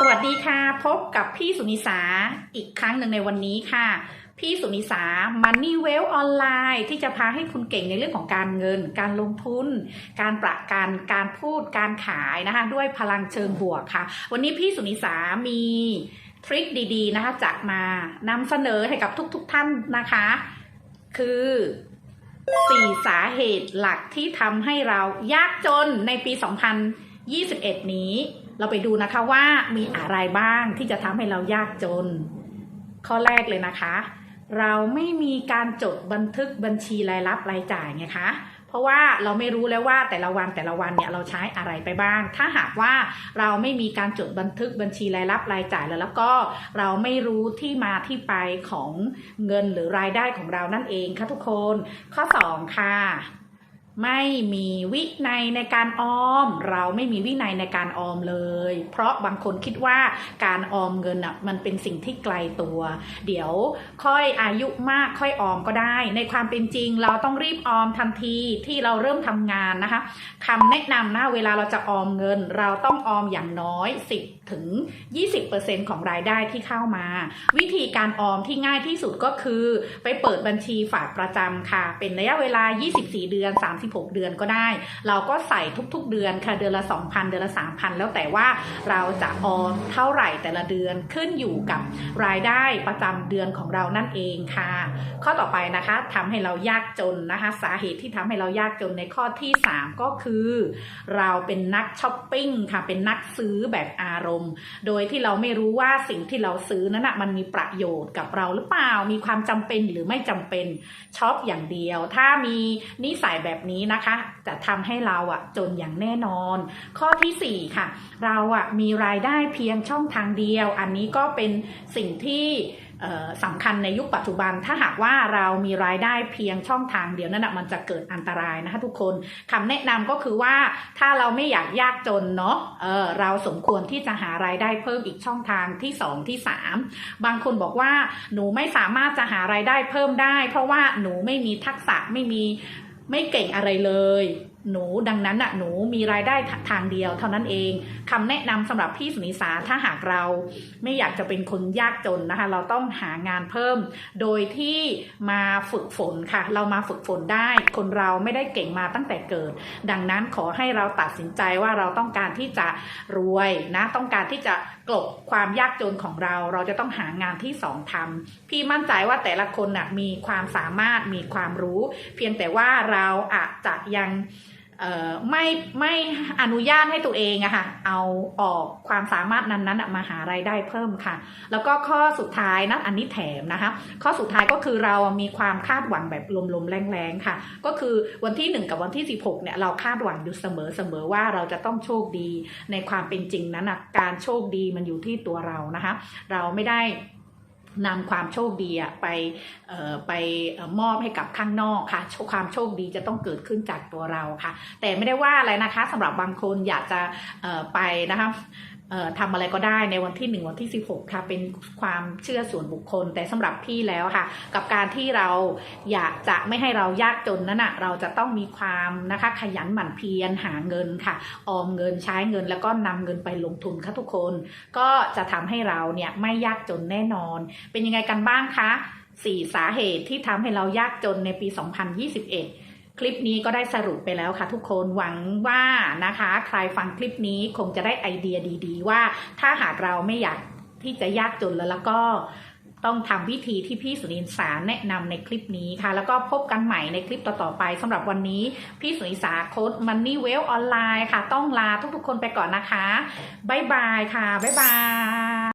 สวัสดีค่ะ พบกับพี่สุนิสาอีกครั้งหนึ่งในวันนี้ค่ะ พี่สุนิสา Money Well ออนไลน์ที่จะพาให้คุณเก่งในเรื่องของการเงิน การลงทุน การประกันการพูดการขายนะคะ ด้วยพลังเชิงบวกค่ะ วันนี้พี่สุนิสามีทริคดีๆนะคะจะมานำเสนอให้กับทุกๆทท่านนะคะ คือสี่สาเหตุหลักที่ทำให้เรายากจนในปี 2021 นี้ เราไปดูนะคะว่ามีอะไรบ้างที่จะทำให้เรายากจน ข้อแรกเลยนะคะ เราไม่มีการจดบันทึกบัญชีรายรับรายจ่ายไงคะเพราะว่าเราไม่รู้แล้วว่าแต่ละวันแต่ละวันเนี่ยเราใช้อะไรไปบ้าง ถ้าหากว่าเราไม่มีการจดบันทึกบัญชีรายรับรายจ่ายแล้วแล้วก็เราไม่รู้ที่มาที่ไปของเงินหรือรายได้ของเรานั่นเองค่ะทุกคน ข้อ 2 ค่ะ ไม่มีวินัยในการออม เราไม่มีวินัยในการออมเลย เพราะบางคนคิดว่าการออมเงินอะมันเป็นสิ่งที่ไกลตัว เดี๋ยวค่อยอายุมากค่อยออมก็ได้ ในความเป็นจริงเราต้องรีบออมทันทีที่เราเริ่มทำงานนะคะคำแนะนำนะเวลาเราจะออมเงิน เราต้องออมอย่างน้อย 10ถึง20%ของรายได้ที่เข้ามา วิธีการออมที่ง่ายที่สุดก็คือ ไปเปิดบัญชีฝากประจำค่ะ เป็นระยะเวลา 24 เดือน36 เดือนก็ได้ เราก็ใส่ทุกๆเดือนค่ะเดือนละ 2,000 เดือนละ 3,000 แล้วแต่ว่าเราจะออมเท่าไหร่แต่ละเดือนขึ้นอยู่กับรายได้ประจำเดือนของเรานั่นเองค่ะ ข้อต่อไปนะคะทำให้เรายากจนนะคะ สาเหตุที่ทำให้เรายากจนในข้อที่ 3 ก็คือ เราเป็นนักช้อปปิ้งค่ะเป็นนักซื้อแบบอารมณ์ โดยที่เราไม่รู้ว่าสิ่งที่เราซื้อนั้นนะมันมีประโยชน์กับเราหรือเปล่ามีความจำเป็นหรือไม่จำเป็นช็อปอย่างเดียว ถ้ามีนิสัยแบบนี้นะคะ จะทำให้เราอะจนอย่างแน่นอน ข้อทีสี่4ค่ะ เราอะมีรายได้เพียงช่องทางเดียว อันนี้ก็เป็นสิ่งที่สำคัญในยุคปัจจุบันถ้าหากว่าเรามีรายได้เพียงช่องทางเดียวนั่นนะมันจะเกิดอันตรายนะคะทุกคนคำแนะนำก็คือว่าถ้าเราไม่อยากยากจนเนาะเเราสมควรที่จะหารายได้เพิ่มอีกช่องทางที่สองที่สามบางคนบอกว่าหนูไม่สามารถจะหารายได้เพิ่มได้ เพราะว่าหนูไม่มีทักษะไม่มี ไม่เก่งอะไรเลย หนูดังนั้นอะหนูมีรายได้ทางเดียว เท่านั้นเองคำแนะนำสำหรับพี่สุนิสาถ้าหากเราไม่อยากจะเป็นคนยากจนนะคะ เราต้องหางานเพิ่ม โดยที่มาฝึกฝนค่ะ เรามาฝึกฝนได้ คนเราไม่ได้เก่งมาตั้งแต่เกิด ดังนั้นขอให้เราตัดสินใจว่าเราต้องการที่จะรวยนะต้องการที่จะกลบความยากจนของเรา เราจะต้องหางานที่สองทำพี่มั่นใจว่าแต่ละคนน่ะมีความสามารถมีความรู้ เพียงแต่ว่าเราอาจจะยัง ไม่ไม่อนุญาตให้ตัวเองอะค่ะเอาออกความสามารถนั้นๆอะมาหารายได้เพิ่มค่ะ แล้วก็ข้อสุดท้ายนะอันนี้แถมนะคะ ข้อสุดท้ายก็คือเรามีความคาดหวังแบบลมๆแรงๆค่ะ ก็คือวันที่ 1 กับวันที่ 16เนี่ยเราคาดหวังอยู่เสมอเสมอว่าเราจะต้องโชคดีในความเป็นจริงนั้นนะการโชคดีมันอยู่ที่ตัวเรานะคะ เราไม่ได้ นำความโชคดีอะไปไปมอบให้กับข้างนอกค่ะชความโชคดีจะต้องเกิดขึ้นจากตัวเราค่ะ แต่ไม่ได้ว่าอะไรนะคะสำหรับบางคนอยากจะไปนะคะ ทำอะไรก็ได้ในวันที่ 1 วันที่ 16 ค่ะ เป็นความเชื่อส่วนบุคคล แต่สำหรับพี่แล้วค่ะ กับการที่เราอยากจะไม่ให้เรายากจนนั้นนะเราจะต้องมีความนะคะขยันหมั่นเพียรหาเงินค่ะ ออมเงินใช้เงินแล้วก็นำเงินไปลงทุนค่ะทุกคน ก็จะทำให้เราเนี่ยไม่ยากจนแน่นอน เป็นยังไงกันบ้างคะสี่สาเหตุที่ทำให้เรายากจนในปี 2021 คลิปนี้ก็ได้สรุปไปแล้วค่ะทุกคนหวังว่านะคะ ใครฟังคลิปนี้คงจะได้ไอเดียดีๆ ว่าถ้าหากเราไม่อยากที่จะยากจนแล้วแล้วก็ต้องทำวิธีที่พี่สุนินสาแนะนำในคลิปนี้ค่ะ แล้วก็พบกันใหม่ในคลิปต่อๆไปสำหรับวันนี้พี่สุนิสาโค้ด Money Well ออนไลน์ค่ะ ต้องลาทุกๆคนไปก่อนนะคะ บ๊ายบายค่ะ บ๊ายบาย